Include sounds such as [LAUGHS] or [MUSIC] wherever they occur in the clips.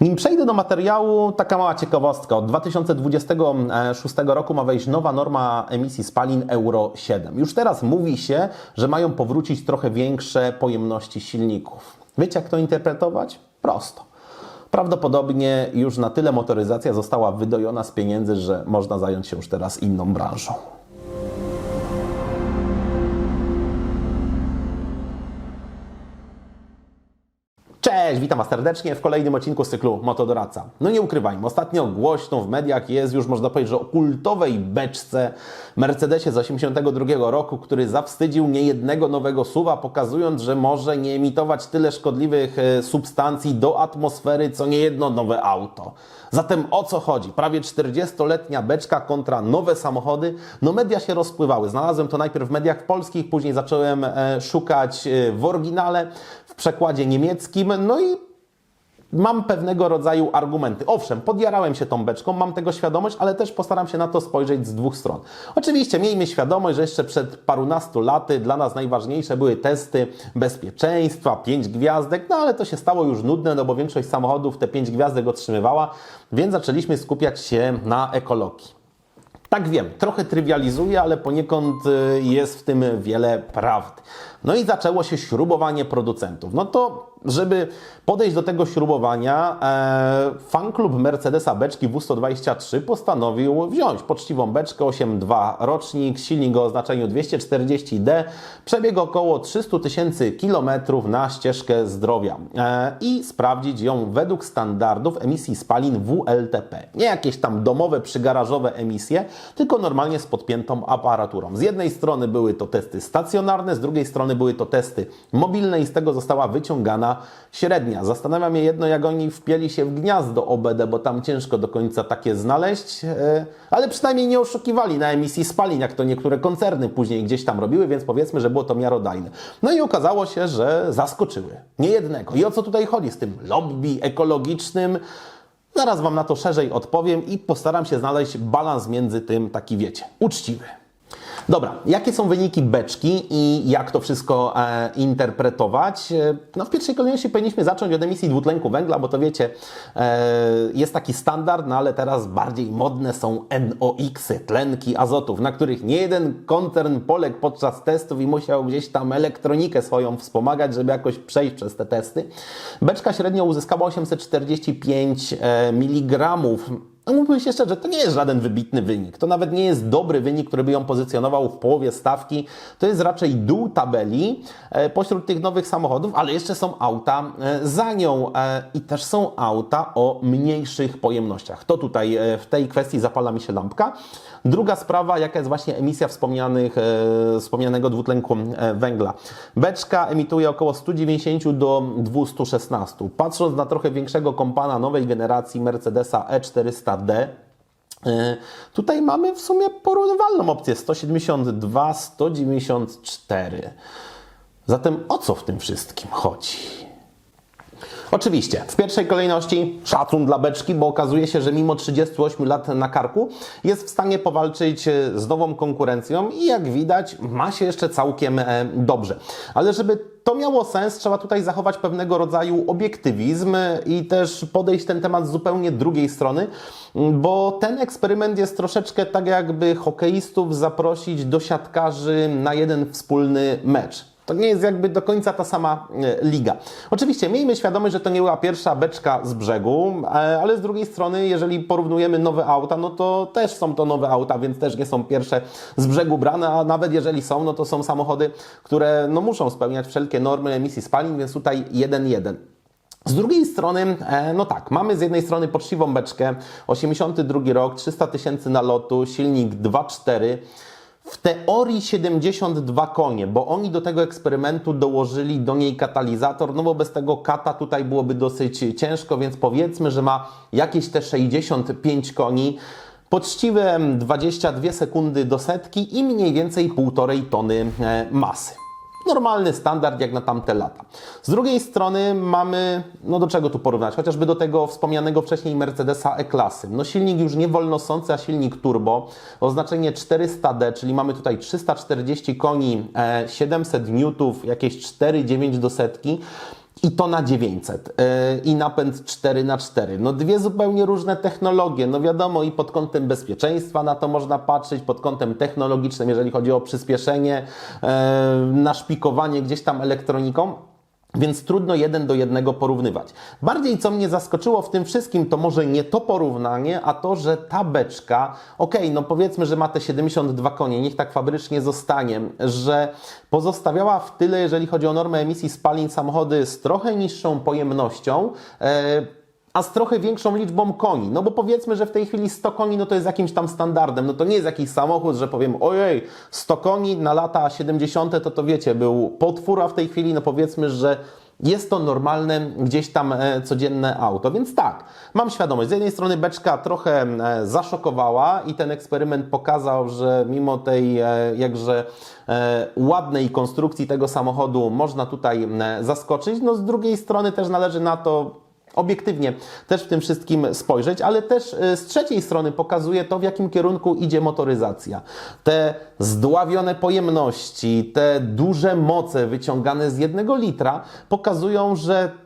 Nim przejdę do materiału, taka mała ciekawostka. Od 2026 roku ma wejść nowa norma emisji spalin Euro 7. Już teraz mówi się, że mają powrócić trochę większe pojemności silników. Wiecie, jak to interpretować? Prosto. Prawdopodobnie już na tyle motoryzacja została wydojona z pieniędzy, że można zająć się już teraz inną branżą. Cześć, witam Was serdecznie w kolejnym odcinku cyklu Motodoradca. No nie ukrywajmy, ostatnio głośno w mediach jest już, można powiedzieć, że o kultowej beczce Mercedesie z 82 roku, który zawstydził niejednego nowego suwa, pokazując, że może nie emitować tyle szkodliwych e, substancji do atmosfery, co niejedno nowe auto. Zatem o co chodzi? Prawie 40-letnia beczka kontra nowe samochody. No media się rozpływały. Znalazłem to najpierw w mediach polskich, później zacząłem e, szukać e, w oryginale, w przekładzie niemieckim, no i mam pewnego rodzaju argumenty. Owszem, podjarałem się tą beczką, mam tego świadomość, ale też postaram się na to spojrzeć z dwóch stron. Oczywiście miejmy świadomość, że jeszcze przed parunastu laty dla nas najważniejsze były testy bezpieczeństwa, pięć gwiazdek, no ale to się stało już nudne, no bo większość samochodów te pięć gwiazdek otrzymywała, więc zaczęliśmy skupiać się na ekologii. Tak wiem, trochę trywializuję, ale poniekąd y, jest w tym wiele prawdy. No i zaczęło się śrubowanie producentów. No to, żeby podejść do tego śrubowania, e, fanklub Mercedesa beczki W123 postanowił wziąć poczciwą beczkę 8.2 rocznik, silnik o oznaczeniu 240D, przebieg około 300 tysięcy kilometrów na ścieżkę zdrowia e, i sprawdzić ją według standardów emisji spalin WLTP. Nie jakieś tam domowe, przygarażowe emisje, tylko normalnie z podpiętą aparaturą. Z jednej strony były to testy stacjonarne, z drugiej strony były to testy mobilne i z tego została wyciągana średnia. Zastanawia mnie jedno, jak oni wpieli się w gniazdo OBD, bo tam ciężko do końca takie znaleźć, e, ale przynajmniej nie oszukiwali na emisji spalin, jak to niektóre koncerny później gdzieś tam robiły, więc powiedzmy, że było to miarodajne. No i okazało się, że zaskoczyły. Nie jednego. I o co tutaj chodzi z tym lobby ekologicznym? Zaraz Wam na to szerzej odpowiem i postaram się znaleźć balans między tym, taki wiecie, uczciwy. Dobra, jakie są wyniki beczki i jak to wszystko e, interpretować? E, No w pierwszej kolejności powinniśmy zacząć od emisji dwutlenku węgla, bo to wiecie, e, jest taki standard, no ale teraz bardziej modne są NOx-y, tlenki azotów, na których nie jeden koncern poległ podczas testów i musiał gdzieś tam elektronikę swoją wspomagać, żeby jakoś przejść przez te testy. Beczka średnio uzyskała 845 e, mg no mówmy się szczerze, to nie jest żaden wybitny wynik. To nawet nie jest dobry wynik, który by ją pozycjonował w połowie stawki. To jest raczej dół tabeli e, pośród tych nowych samochodów, ale jeszcze są auta e, za nią e, i też są auta o mniejszych pojemnościach. To tutaj w tej kwestii zapala mi się lampka. Druga sprawa, jaka jest właśnie emisja wspomnianych, e, wspomnianego dwutlenku e, węgla. Beczka emituje około 190 do 216. Patrząc na trochę większego kompana nowej generacji Mercedesa E E400D, e, Tutaj mamy w sumie porównywalną opcję 172, 194. Zatem o co w tym wszystkim chodzi? Oczywiście, w pierwszej kolejności szacun dla beczki, bo okazuje się, że mimo 38 lat na karku jest w stanie powalczyć e, z nową konkurencją i jak widać ma się jeszcze całkiem e, dobrze. Ale żeby to miało sens, trzeba tutaj zachować pewnego rodzaju obiektywizm i też podejść ten temat z zupełnie drugiej strony, bo ten eksperyment jest troszeczkę tak jakby hokeistów zaprosić do siatkarzy na jeden wspólny mecz. To nie jest jakby do końca ta sama e, liga. Oczywiście miejmy świadomość, że to nie była pierwsza beczka z brzegu, e, ale z drugiej strony, jeżeli porównujemy nowe auta, no to też są to nowe auta, więc też nie są pierwsze z brzegu brane, a nawet jeżeli są, no to są samochody, które no muszą spełniać wszelkie normy emisji spalin, więc tutaj 1-1. Z drugiej strony, e, no tak, mamy z jednej strony poczciwą beczkę, 82 rok, 300 tysięcy nalotu, silnik 2.4, w teorii 72 konie, bo oni do tego eksperymentu dołożyli do niej katalizator, no bo bez tego kata tutaj byłoby dosyć ciężko, więc powiedzmy, że ma jakieś te 65 koni. Poczciwe 22 sekundy do setki i mniej więcej 1,5 tony e, masy. Normalny standard jak na tamte lata. Z drugiej strony mamy, no do czego tu porównać? Chociażby do tego wspomnianego wcześniej Mercedesa E-klasy. No silnik już nie wolnosący, a silnik turbo. Oznaczenie 400D, czyli mamy tutaj 340 koni, e, 700 newtów, jakieś 4,9 do setki. I to na 900 yy, i napęd 4x4. No dwie zupełnie różne technologie. No wiadomo i pod kątem bezpieczeństwa na to można patrzeć, pod kątem technologicznym, jeżeli chodzi o przyspieszenie, yy, naszpikowanie gdzieś tam elektroniką. Więc trudno jeden do jednego porównywać. Bardziej co mnie zaskoczyło w tym wszystkim, to może nie to porównanie, a to, że ta beczka, okej, okay, no powiedzmy, że ma te 72 konie, niech tak fabrycznie zostanie, że pozostawiała w tyle, jeżeli chodzi o normę emisji spalin samochody z trochę niższą pojemnością. E, a z trochę większą liczbą koni. No bo powiedzmy, że w tej chwili 100 koni no to jest jakimś tam standardem. No to nie jest jakiś samochód, że powiem, ojej, 100 koni na lata 70. to to wiecie, był potwór, a w tej chwili no powiedzmy, że jest to normalne gdzieś tam e, codzienne auto, więc tak, mam świadomość. Z jednej strony beczka trochę e, zaszokowała i ten eksperyment pokazał, że mimo tej e, jakże ładnej konstrukcji tego samochodu można tutaj zaskoczyć. No z drugiej strony też należy na to obiektywnie też w tym wszystkim spojrzeć, ale też y, z trzeciej strony pokazuje to, w jakim kierunku idzie motoryzacja. Te zdławione pojemności, te duże moce wyciągane z jednego litra pokazują, że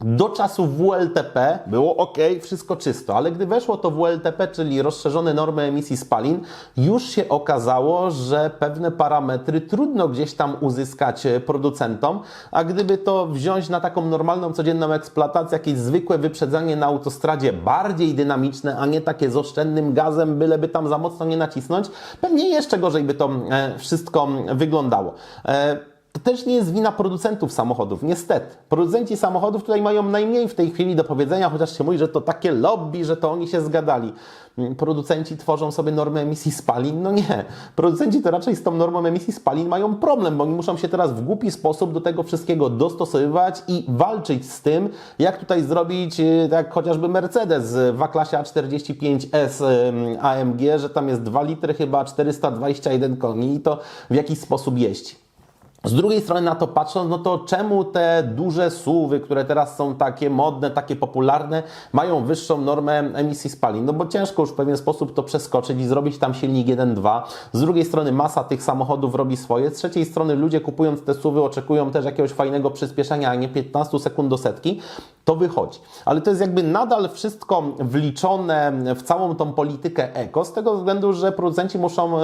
do czasu WLTP było ok, wszystko czysto, ale gdy weszło to WLTP, czyli rozszerzone normy emisji spalin, już się okazało, że pewne parametry trudno gdzieś tam uzyskać e, producentom, a gdyby to wziąć na taką normalną, codzienną eksploatację, jakieś zwykłe wyprzedzanie na autostradzie, bardziej dynamiczne, a nie takie z oszczędnym gazem, byleby tam za mocno nie nacisnąć, pewnie jeszcze gorzej by to e, wszystko wyglądało. To też nie jest wina producentów samochodów, niestety. Producenci samochodów tutaj mają najmniej w tej chwili do powiedzenia, chociaż się mówi, że to takie lobby, że to oni się zgadali. Mm, producenci tworzą sobie normę emisji spalin? No nie. Producenci to raczej z tą normą emisji spalin mają problem, bo oni muszą się teraz w głupi sposób do tego wszystkiego dostosowywać i walczyć z tym, jak tutaj zrobić, y, tak chociażby Mercedes w A-klasie A45S AMG, że tam jest 2 litry chyba 421 koni i to w jakiś sposób jeździ. Z drugiej strony na to patrząc, no to czemu te duże suwy, które teraz są takie modne, takie popularne, mają wyższą normę emisji spalin? No bo ciężko już w pewien sposób to przeskoczyć i zrobić tam silnik 1.2. Z drugiej strony masa tych samochodów robi swoje. Z trzeciej strony ludzie kupując te suwy oczekują też jakiegoś fajnego przyspieszenia, a nie 15 sekund do setki. To wychodzi. Ale to jest jakby nadal wszystko wliczone w całą tą politykę eko, z tego względu, że producenci muszą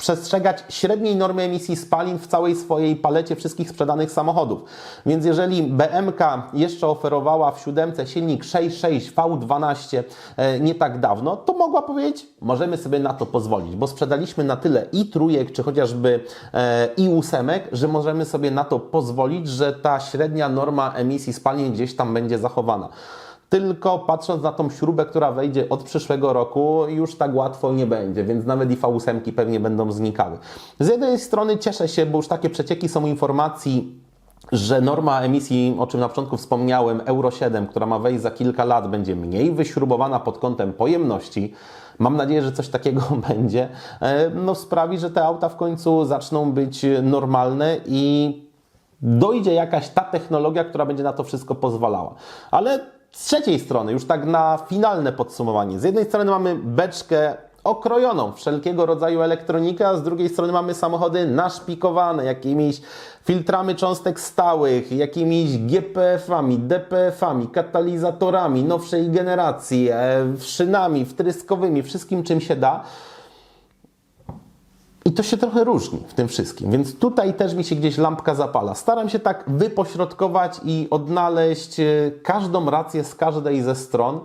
przestrzegać średniej normy emisji spalin w całej swojej palecie wszystkich sprzedanych samochodów. Więc jeżeli BMK jeszcze oferowała w siódemce silnik 6.6 V12 e, nie tak dawno, to mogła powiedzieć, możemy sobie na to pozwolić, bo sprzedaliśmy na tyle i trójek, czy chociażby e, i ósemek, że możemy sobie na to pozwolić, że ta średnia norma emisji spalin gdzieś tam będzie zachowana tylko patrząc na tą śrubę, która wejdzie od przyszłego roku, już tak łatwo nie będzie, więc nawet i V8 pewnie będą znikały. Z jednej strony cieszę się, bo już takie przecieki są informacji, że norma emisji, o czym na początku wspomniałem, Euro 7, która ma wejść za kilka lat, będzie mniej wyśrubowana pod kątem pojemności. Mam nadzieję, że coś takiego [LAUGHS] będzie. E, no, sprawi, że te auta w końcu zaczną być normalne i dojdzie jakaś ta technologia, która będzie na to wszystko pozwalała. Ale z trzeciej strony, już tak na finalne podsumowanie, z jednej strony mamy beczkę okrojoną wszelkiego rodzaju elektronikę, a z drugiej strony mamy samochody naszpikowane jakimiś filtrami cząstek stałych, jakimiś GPF-ami, DPF-ami, katalizatorami nowszej generacji, e, szynami wtryskowymi, wszystkim czym się da. I to się trochę różni w tym wszystkim, więc tutaj też mi się gdzieś lampka zapala. Staram się tak wypośrodkować i odnaleźć e, każdą rację z każdej ze stron.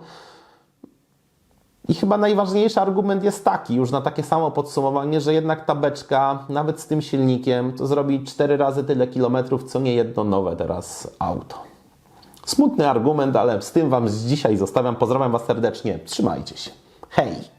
I chyba najważniejszy argument jest taki, już na takie samo podsumowanie, że jednak ta beczka, nawet z tym silnikiem, to zrobi 4 razy tyle kilometrów, co nie jedno nowe teraz auto. Smutny argument, ale z tym Wam dzisiaj zostawiam. Pozdrawiam Was serdecznie. Trzymajcie się. Hej!